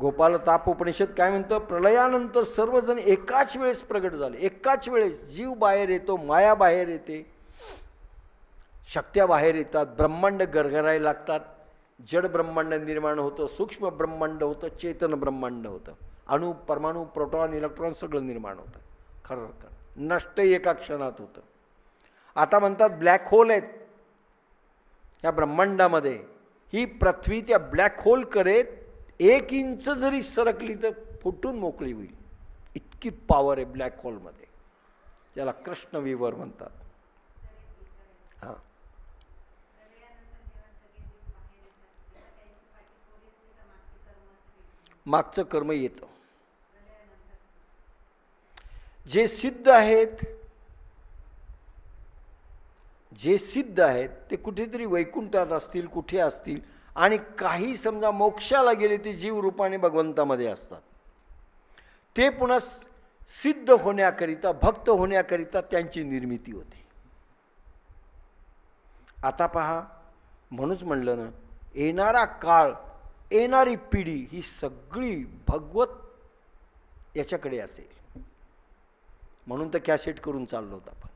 गोपाल ताप उपनिषद काय म्हणतं? प्रलयानंतर सर्वजण एकाच वेळेस प्रगट झाले. एकाच वेळेस जीव बाहेर येतो माया बाहेर येते. शक्त्या बाहेर येतात ब्रह्मांड गरगरायला लागतात. जड ब्रह्मांड निर्माण होतं सूक्ष्म ब्रह्मांड होतं चेतन ब्रह्मांड होतं. अणु परमाणू प्रोटॉन इलेक्ट्रॉन सगळं निर्माण होतं. खरं खरं नष्ट एका क्षणात होतं. आता म्हणतात ब्लॅक होल आहेत. या ब्रह्मांडामध्ये ही पृथ्वी त्या ब्लॅक होल करेत एक इंच जरी सरकली तर फुटून मोकळी होईल. इतकी पॉवर आहे ब्लॅक होलमध्ये ज्याला कृष्ण विवर म्हणतात. हां. मागचं कर्म येतं. जे सिद्ध आहेत जे सिद्ध आहेत ते कुठेतरी वैकुंठात असतील कुठे असतील आणि काही समजा मोक्षाला गेले ते जीव रूपाने भगवंतामध्ये असतात. ते पुन्हा सिद्ध होण्याकरिता भक्त होण्याकरिता त्यांची निर्मिती होते. आता पहा म्हणूनच म्हणलं ना येणारा काळ येणारी पिढी ही सगळी भगवत याच्याकडे असेल. म्हणून तर कॅसेट करून चाललो होतो आपण.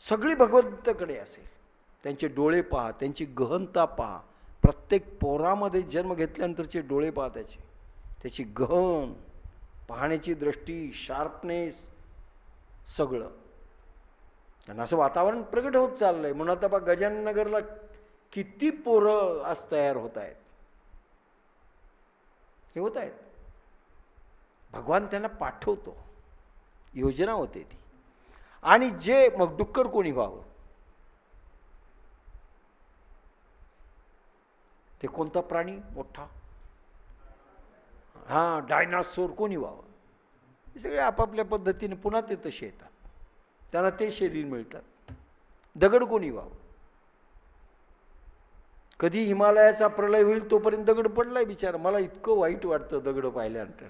सगळी भगवंताकडे असेल. त्यांचे डोळे पहा त्यांची गहनता पहा. प्रत्येक पोरामध्ये जन्म घेतल्यानंतरचे डोळे पहा त्याचे. त्याची गहन पाहण्याची दृष्टी शार्पनेस सगळं. आणि असं वातावरण प्रगट होत चाललंय. म्हणून आता बा गजाननगरला किती पोरं आज तयार होत आहेत. हे होत आहेत. भगवान त्यांना पाठवतो. योजना होते ती. आणि जे मग डुक्कर कोणी व्हावं? ते कोणता प्राणी? मोठा. हा डायनासोर कोणी व्हावं? हे सगळे आपापल्या पद्धतीने पुन्हा ते तसे येतात. त्यांना ते शरीर मिळतात. दगड कोणी व्हावं? कधी हिमालयाचा प्रलय होईल तोपर्यंत दगड पडलाय बिचार. मला इतकं वाईट वाटतं दगड पाहिल्यानंतर.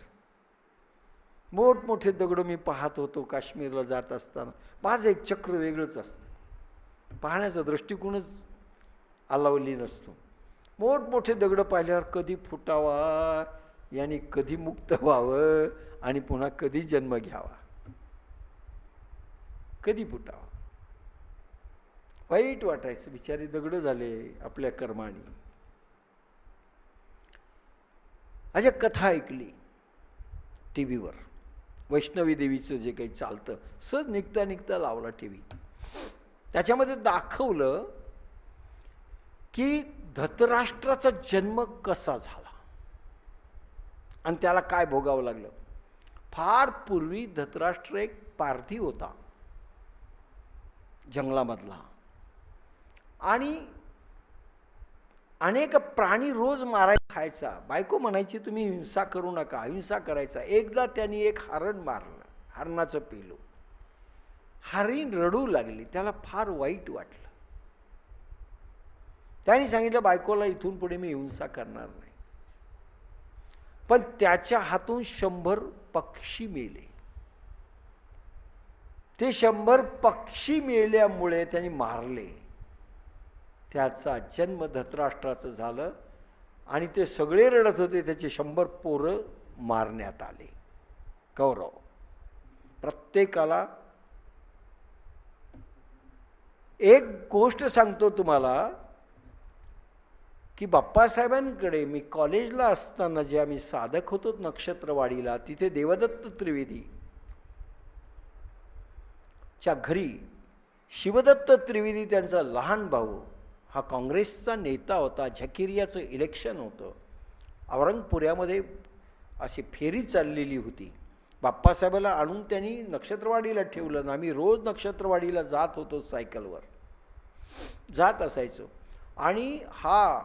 मोठमोठे दगड मी पाहत होतो काश्मीरला जात असताना. माझं एक चक्र वेगळंच असतं. पाहण्याचा दृष्टिकोनच आलावली नसतो. मोठमोठे दगड पाहिल्यावर कधी फुटावा याने कधी मुक्त व्हावं आणि पुन्हा कधी जन्म घ्यावा. कधी फुटावा. वाईट वाटायचं बिचारी दगड झाले आपल्या कर्माने. अशा कथा ऐकली टी व्हीवर वैष्णवी देवीचं जे काही चालतं सहज निघता निघता लावला टी व्ही त्याच्यामध्ये दाखवलं की धतराष्ट्राचा जन्म कसा झाला? आणि त्याला काय भोगावं लागलं? फार पूर्वी धतराष्ट्र एक पारधी होता जंगलामधला. आणि अनेक प्राणी रोज माराय खायचा. बायको म्हणायची तुम्ही हिंसा करू नका हिंसा करायचा. एकदा त्यांनी एक हरण मारलं हरणाचं पेलो. हरिण रडू लागली त्याला फार वाईट वाटलं. त्यांनी सांगितलं बायकोला इथून पुढे मी हिंसा करणार नाही. पण त्याच्या हातून शंभर पक्षी मेले. ते शंभर पक्षी मेल्यामुळे त्यांनी मारले. त्याचा जन्म धतराष्ट्राचं झालं आणि ते सगळे रडत होते. त्याचे शंभर पोरं मारण्यात आले. कौरव प्रत्येकाला एक गोष्ट सांगतो तुम्हाला. की बाप्पासाहेबांकडे मी कॉलेजला असताना जे आम्ही साधक होतो नक्षत्रवाडीला तिथे देवदत्त त्रिवेदी. च्या घरी शिवदत्त त्रिवेदी त्यांचा लहान भाऊ हा काँग्रेसचा नेता होता झकिरियाचं इलेक्शन होतं. औरंगपुऱ्यामध्ये अशी फेरी चाललेली होती. बाप्पासाहेबाला आणून त्यांनी नक्षत्रवाडीला ठेवलं ना आम्ही रोज नक्षत्रवाडीला जात होतो सायकलवर. जात असायचो. आणि हा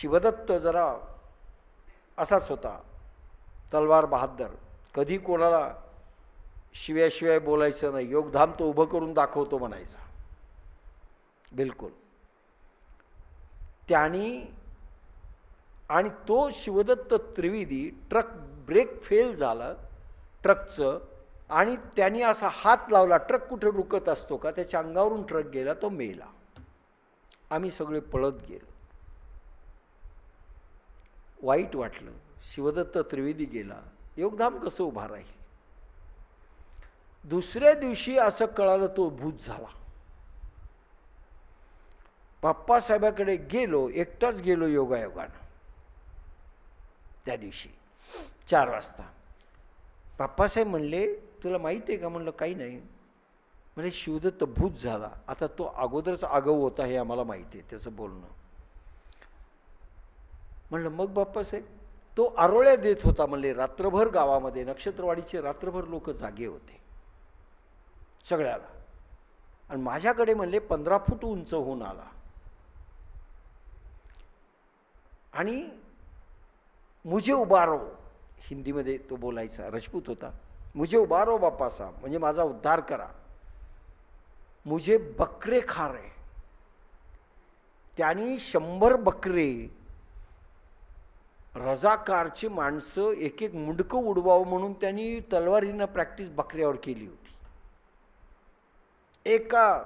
शिवदत्त जरा असाच होता. तलवार बहादर. कधी कोणाला शिव्याशिवाय बोलायचं नाही. योगधाम तो उभं करून दाखवतो म्हणायचा. बिलकुल. त्यानी आणि तो Shivdatt Trivedi truck brake fail झाला ट्रकचं आणि त्यांनी असा हात लावला. ट्रक कुठे रुकत असतो का? त्याच्या अंगावरून ट्रक गेला तो मेला. आम्ही सगळे पळत गेलो. वाईट वाटलं. शिवदत्त त्रिवेदी गेला. योगधाम कसं उभा राहील? दुसऱ्या दिवशी असं कळालं तो भूत झाला. बाप्पासाहेबाकडे गेलो एकटाच गेलो योगायोगानं. त्या दिवशी चार वाजता. बाप्पासाहेब म्हणले तुला माहीत आहे का? म्हणलं काही नाही. म्हणजे शिवदत्त भूत झाला. आता तो अगोदरच आगाऊ होता हे आम्हाला माहिती आहे त्याचं बोलणं. म्हणलं मग बाप्पासाहेब तो आरोळ्या देत होता म्हणले रात्रभर गावामध्ये नक्षत्रवाडीचे रात्रभर लोक जागे होते. सगळ्याला. आणि माझ्याकडे म्हणले पंधरा फूट उंच होऊन आला. आणि मुझे उभारो हिंदीमध्ये तो बोलायचा रजपूत होता. मुझे उभारो बाप्पासाहेब म्हणजे माझा उद्धार करा. मुझे बकरे खारे त्यांनी शंभर बकरे रजाकारची माणसं एक एक मुंडकं उडवावं म्हणून त्यांनी तलवारीनं प्रॅक्टिस बकऱ्यावर केली होती. एका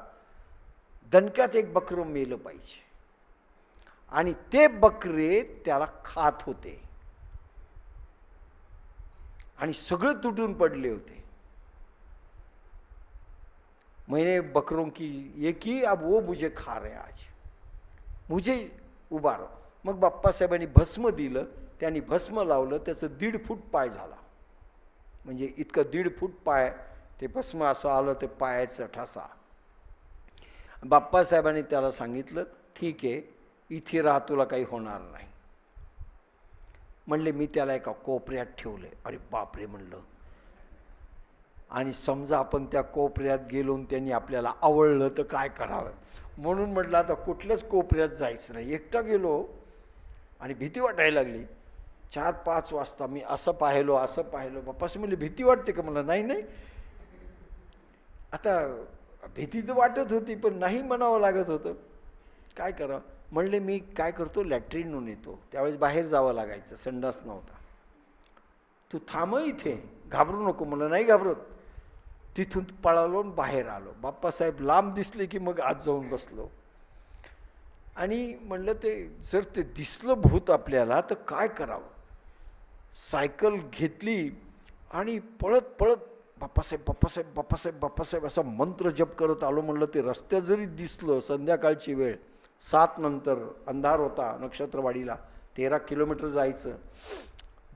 दणक्यात एक बकरं मेलं पाहिजे. आणि ते बकरे त्याला खात होते. आणि सगळं तुटून पडले होते. मैंने बकरों की ये की अब वो मुझे खा रहे आज. मुझे उभारो मग बाप्पासाहेबांनी भस्म दिलं त्यांनी भस्म लावलं त्याचं दीड फूट पाय झाला. म्हणजे इतकं दीड फूट पाय ते भस्म असं आलं ते पायाचं ठसा. बाप्पासाहेबांनी त्याला सांगितलं ठीक आहे इथे राह तुला काही होणार नाही. म्हणले मी त्याला एका कोपऱ्यात ठेवले अरे बापरे म्हणलं. आणि समजा आपण त्या कोपऱ्यात गेलो त्यांनी आपल्याला आवडलं तर काय करावं? म्हणून म्हटलं आता कुठल्याच कोपऱ्यात जायचं नाही. एकटा गेलो आणि भीती वाटायला लागली. चार पाच वाजता मी असं पाहिलो असं पाहिलो. बाप्पास म्हणजे भीती वाटते का? मला नाही नाही. आता भीती तर वाटत होती पण नाही म्हणावं लागत होतं. काय करा म्हणले मी काय करतो? लॅट्रिनहून येतो. त्यावेळेस बाहेर जावं लागायचं. संडास नव्हता. तू थांब इथे. घाबरू नको. मला नाही घाबरत. तिथून पळालो आणि बाहेर आलो. बाप्पासाहेब लांब दिसले की मग आज जाऊन बसलो. आणि म्हणलं ते जर ते दिसलं भूत आपल्याला तर काय करावं? सायकल घेतली आणि पळत पळत बाप्पासाहेब बाप्पासाहेब बाप्पासाहेब बाप्पासाहेब असा मंत्र जप करत आलो म्हणलं ते रस्त्यात जरी दिसलं संध्याकाळची वेळ सात नंतर अंधार होता नक्षत्रवाडीला तेरा किलोमीटर जायचं.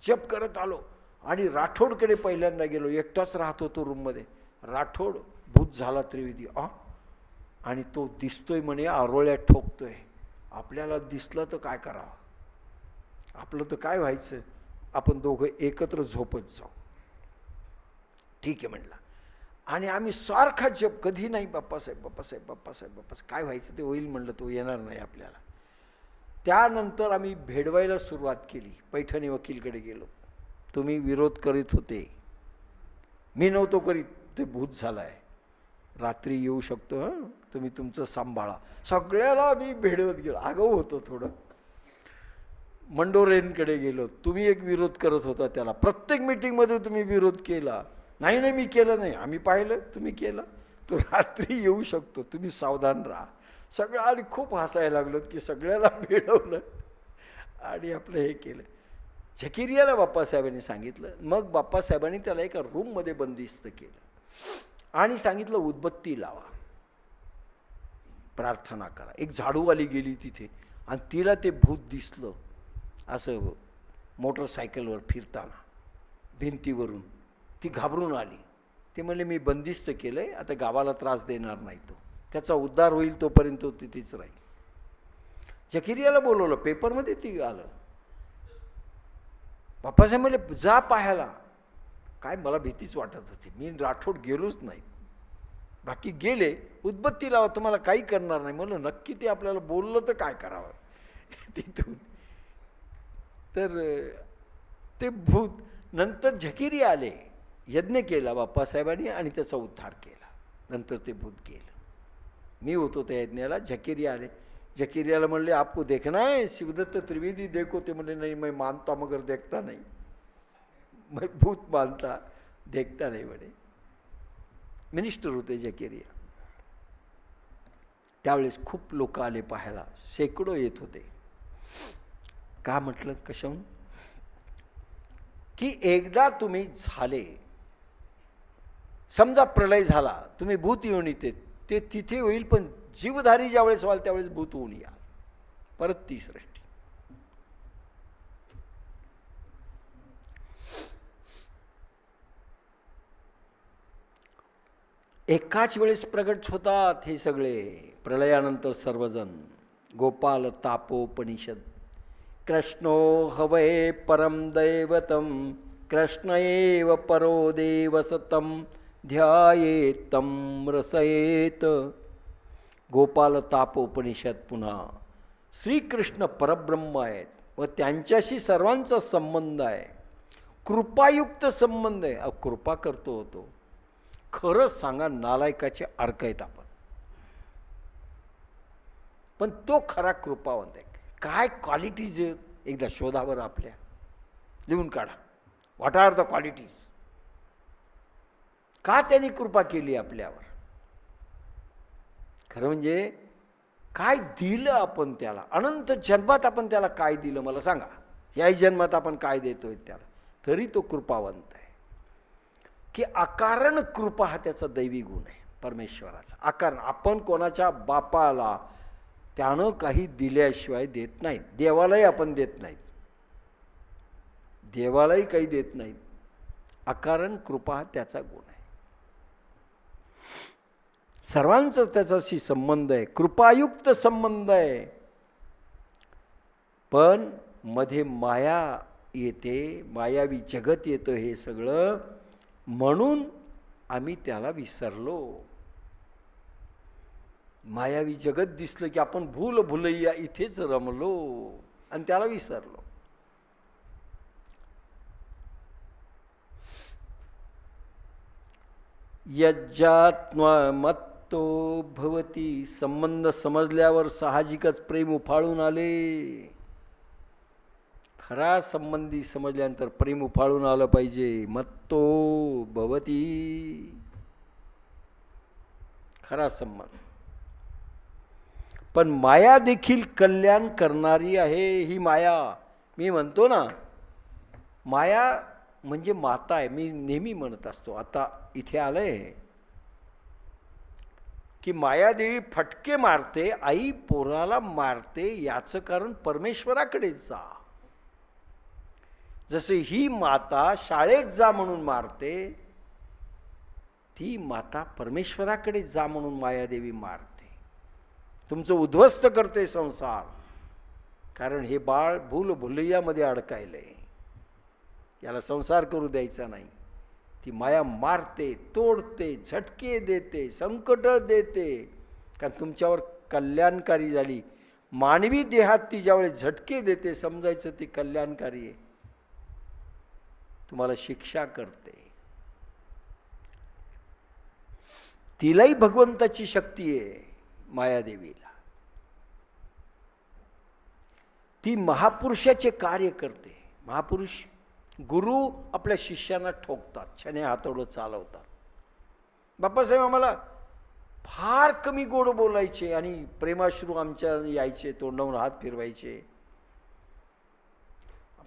जप करत आलो आणि राठोडकडे पहिल्यांदा गेलो एकटाच राहत होतो रूममध्ये. राठोड भूत झाला त्रिवेदी. आ आणि तो दिसतोय म्हणे आरोळ्यात ठोकतोय. आपल्याला दिसलं तर काय करावं? आपलं तर काय व्हायचं? आपण दोघं एकत्र झोपत जाऊ. ठीक आहे म्हटलं आणि आम्ही सारखा जप कधी नाही बाप्पासाहेब बाप्पासाहेब बाप्पासाहेब बाप्पासाहेब. काय व्हायचं ते होईल म्हणलं तो येणार नाही आपल्याला. त्यानंतर आम्ही भेडवायला सुरुवात केली. पैठणी वकीलकडे गेलो. तुम्ही विरोध करीत होते. मी नव्हतो करीत. ते भूत झालं आहे रात्री येऊ शकतो हं? तुम्ही तुमचं सांभाळा. सगळ्याला मी भेडवत गेलो. आगाऊ होतो थोडं. मंडोरेंकडे गेलो. तुम्ही एक विरोध करत होता त्याला. प्रत्येक मिटिंगमध्ये तुम्ही विरोध केला. नाही नाही मी केलं नाही. आम्ही पाहिलं तुम्ही केलं. तो रात्री येऊ शकतो. तुम्ही सावधान राहा. सगळं आणि खूप हसायला लागलो की सगळ्याला भेडवलं आणि आपलं हे केलं. झकिरियाला बाप्पासाहेबांनी सांगितलं. मग बाप्पासाहेबांनी त्याला एका रूममध्ये बंदिस्त केलं. आणि सांगितलं उदबत्ती लावा. प्रार्थना करा. एक झाडूवाली गेली तिथे आणि तिला ते भूत दिसलं. असं मोटरसायकलवर फिरताना भिंतीवरून. ती घाबरून आली. ते म्हणले मी बंदिस्त केलं आहे आता गावाला त्रास देणार नाही तो. त्याचा उद्धार होईल तोपर्यंत तो तिथेच राहील. जकिरियाला बोलवलं पेपरमध्ये ती आलं. बाप्पासाहेब म्हणले जा पाहायला. काय मला भीतीच वाटत होती. मी राठोड गेलोच नाही. बाकी गेले उद्बत्ती लावा तुम्हाला काही करणार नाही. म्हणलं नक्की ते आपल्याला बोललं तर काय करावं? तिथून. तर ते भूत नंतर झकिरी आले. यज्ञ केला बाप्पासाहेबांनी आणि त्याचा उद्धार केला. नंतर ते भूत गेलं. मी होतो त्या यज्ञाला झकिरी आले. झकिरियाला म्हणले आपको देखना है शिवदत्त त्रिवेदी देखो. ते म्हणले नाही मैं मानता मगर देखता नाही. भूत मानता देखता नाही म्हणे. मिनिस्टर होते जकेरिया. त्यावेळेस खूप लोक आले पाहायला. शेकडो येत होते. का म्हटलं कशाहून? की एकदा तुम्ही झाले समजा प्रलय झाला तुम्ही भूत येऊन येते ते तिथे होईल पण जीवधारी ज्यावेळेस व्हाल त्यावेळेस भूत होऊन या. परत तिसरे. एकाच वेळेस प्रगट होतात हे सगळे. प्रलयानंतर सर्वजण. गोपाल तापोपनिषद. कृष्णो हवये परम दैवतम. कृष्ण एव परो देवसतम. ध्यायेतम रसयेत. गोपाल तापोपनिषद पुन्हा. श्रीकृष्ण परब्रह्म आहेत व त्यांच्याशी सर्वांचा संबंध आहे. कृपायुक्त संबंध आहे. अहो, कृपा करतो होतो खरंच सांगा नालायकाचे अर्क आहेत आपण. पण तो खरा कृपावंत आहे. काय क्वालिटीज आहेत? एकदा शोधावर आपल्या. लिहून काढा. व्हॉट आर द क्वालिटीज का त्यांनी कृपा केली आपल्यावर? खरं म्हणजे काय दिलं आपण त्याला? अनंत जन्मात आपण त्याला काय दिलं? मला सांगा. याही जन्मात आपण काय देतोय त्याला? तरी तो कृपावंत आहे. की अकारण कृपा हा त्याचा दैवी गुण आहे परमेश्वराचा. अकारण आपण कोणाच्या बापाला त्यानं काही दिल्याशिवाय देत नाहीत. देवालाही आपण देत नाहीत. देवालाही काही देत नाहीत. अकारण कृपा हा त्याचा गुण आहे. सर्वांचा त्याच्याशी संबंध आहे. कृपायुक्त संबंध आहे. पण मध्ये माया येते मायावी जगत येतं हे सगळं म्हणून आम्ही त्याला विसरलो. मायावी जगत दिसलं की आपण भूल भुलैया इथेच रमलो आणि त्याला विसरलो. यज्जात्मत्तो भवती संबंध समजल्यावर साहजिकच प्रेम उफाळून आले. खरा संबंधी समजल्यानंतर प्रेम उफाळून आलं पाहिजे. मत्तो भवती. खरा संबंध. पण माया देखील कल्याण करणारी आहे ही माया. मी म्हणतो ना माया म्हणजे माता आहे. मी नेहमी म्हणत असतो आता इथे आलंय. की मायादेवी फटके मारते आई पोराला मारते याचं कारण परमेश्वराकडे जा. जसे ही माता शाळेत जा म्हणून मारते ती माता परमेश्वराकडे जा म्हणून मायादेवी मारते. तुमचं उद्ध्वस्त करते संसार. कारण हे बाळ भूल भुलैयामध्ये अडकायलंय. याला संसार करू द्यायचा नाही. ती माया मारते तोडते झटके देते संकट देते. कारण तुमच्यावर कल्याणकारी झाली. मानवी देहात ती ज्यावेळेस झटके देते समजायचं ती कल्याणकारी आहे. तुम्हाला शिक्षा करते. तिलाही भगवंताची शक्ती आहे मायादेवीला. ती महापुरुषाचे कार्य करते. महापुरुष गुरु आपल्या शिष्यांना ठोकतात छने हातोडं चालवतात. बाप्पासाहेब आम्हाला फार कमी गोड बोलायचे आणि प्रेमाश्रू आमच्या यायचे तोंडावून हात फिरवायचे.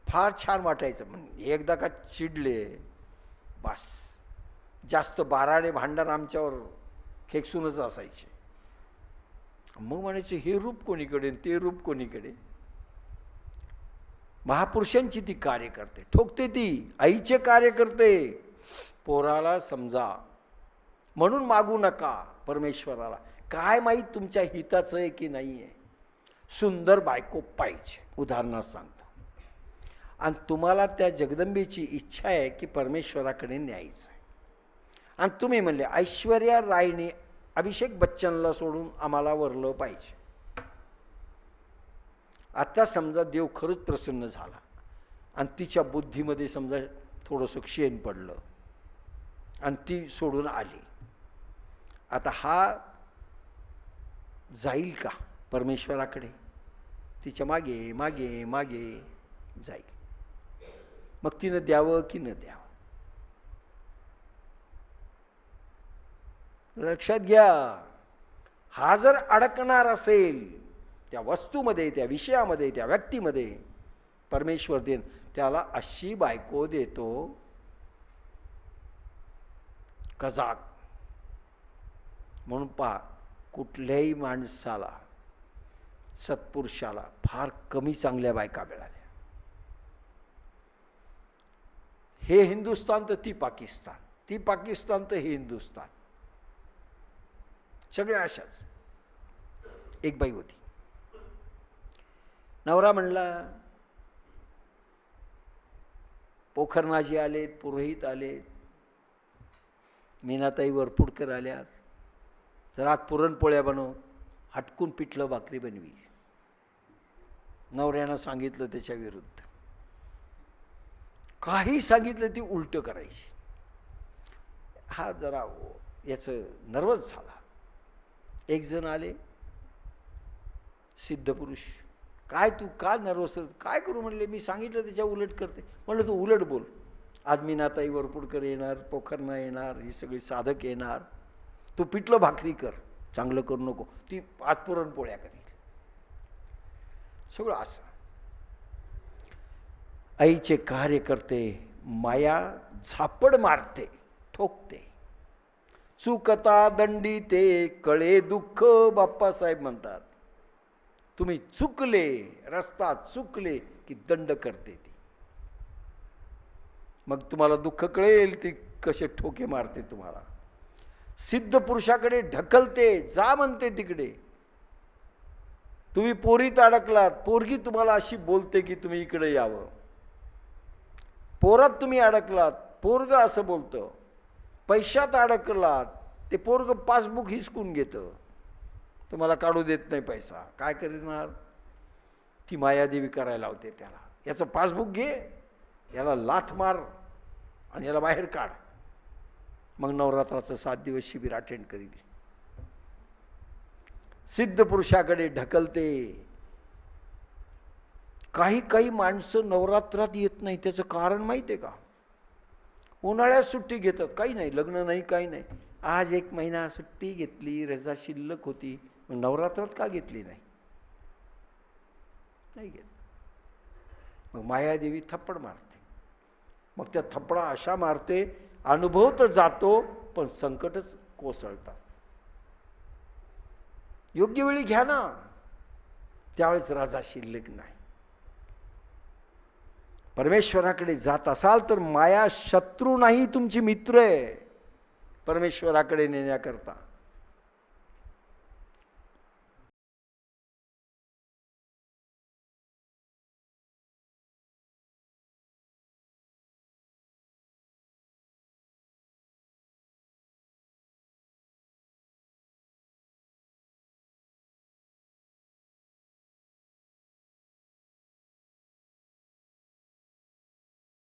फार छान वाटायचं. पण एकदा का चिडले बास. जास्त बाराडे भांडार आमच्यावर खेकसूनच असायचे. मग म्हणायचे हे रूप कोणीकडे ते रूप कोणीकडे? महापुरुषांची ती कार्य करते ठोकते ती आईचे कार्य करते पोराला समजा. म्हणून मागू नका परमेश्वराला. काय माहीत तुमच्या हिताचं आहे की नाही आहे सुंदर बायको पाहिजे. उदाहरणार्थ सांग आणि तुम्हाला त्या जगदंबेची इच्छा आहे की परमेश्वराकडे न्यायचं आहे. आणि तुम्ही म्हणले ऐश्वर्या रायने अभिषेक बच्चनला सोडून आम्हाला वरलं पाहिजे. आता समजा देव खरंच प्रसन्न झाला. आणि तिच्या बुद्धीमध्ये समजा थोडंसं क्षेण पडलं. आणि ती सोडून आली. आता हा जाईल का परमेश्वराकडे? तिच्यामागे मागे मागे जाईल. मग तिनं द्यावं की न द्यावं? लक्षात घ्या हा जर अडकणार असेल त्या वस्तूमध्ये त्या विषयामध्ये त्या व्यक्तीमध्ये परमेश्वर देन त्याला अशी बायको देतो कजाक. म्हणून पहा कुठल्याही माणसाला सत्पुरुषाला फार कमी चांगल्या बायका मिळाल्या. हे हिंदुस्तान तर ती पाकिस्तान ती पाकिस्तान तर हे हिंदुस्तान. सगळ्या अशाच. एक बाई होती. नवरा म्हणला पोखरनाजी आलेत पुरोहित आलेत मीनाताई वरपुडकर आल्यात तर आज पुरणपोळ्या बनव हटकून पिठलं भाकरी बनवी नवऱ्यानं सांगितलं त्याच्या विरुद्ध. काही सांगितलं ती उलटं करायची. हा जरा याचं नर्वस झाला. एक जण आले. सिद्ध पुरुष काय तू का नर्वस काय करू म्हणले? मी सांगितलं त्याच्या उलट करते. म्हणलं तू उलट बोल. आज मीनाताई वरपुडकर येणार पोखरणा येणार ही सगळी साधक येणार. तू पिठलं भाकरी कर. चांगलं करू नको. ती आज पुरणपोळ्या करील. सगळं असं. आईचे कार्य करते माया झापड मारते ठोकते. चुकता दंडी ते कळे दुःख बाप्पासाहेब म्हणतात. तुम्ही चुकले रस्ता चुकले की दंड करते ती. मग तुम्हाला दुःख कळेल ती कसे ठोके मारते तुम्हाला. सिद्ध पुरुषाकडे ढकलते जा म्हणते तिकडे. तुम्ही पोरीत अडकलात पोरगी तुम्हाला अशी बोलते की तुम्ही इकडे यावं. पोरात तुम्ही अडकलात पोरग असं बोलतं. पैशात अडकलात ते पोरग पासबुक हिसकून घेतं. तुम्हाला काढू देत नाही पैसा. काय करणार? ती मायादेवी करायला होते त्याला. याचं पासबुक घे याला लाथ मार आणि याला बाहेर काढ. मग नवरात्राचं सात दिवस शिबिर अटेंड करील. सिद्ध पुरुषाकडे ढकलते. काही काही माणसं नवरात्रात येत नाही त्याचं कारण माहिती आहे का? उन्हाळ्यात सुट्टी घेतात काही नाही लग्न नाही काही नाही. आज एक महिना सुट्टी घेतली रजा शिल्लक होती मग नवरात्रात का घेतली नाही? नाही घेत. मग मायादेवी थप्पड मारते. मग त्या थप्पडा अशा मारते अनुभव तर जातो पण संकटच कोसळतात. योग्य वेळी घ्या ना. त्यावेळेस राजा शिल्लक नाही. परमेश्वराकडे जात असाल तर माया शत्रू नाही तुमची मित्र आहे. परमेश्वराकडे नेण्याकरता.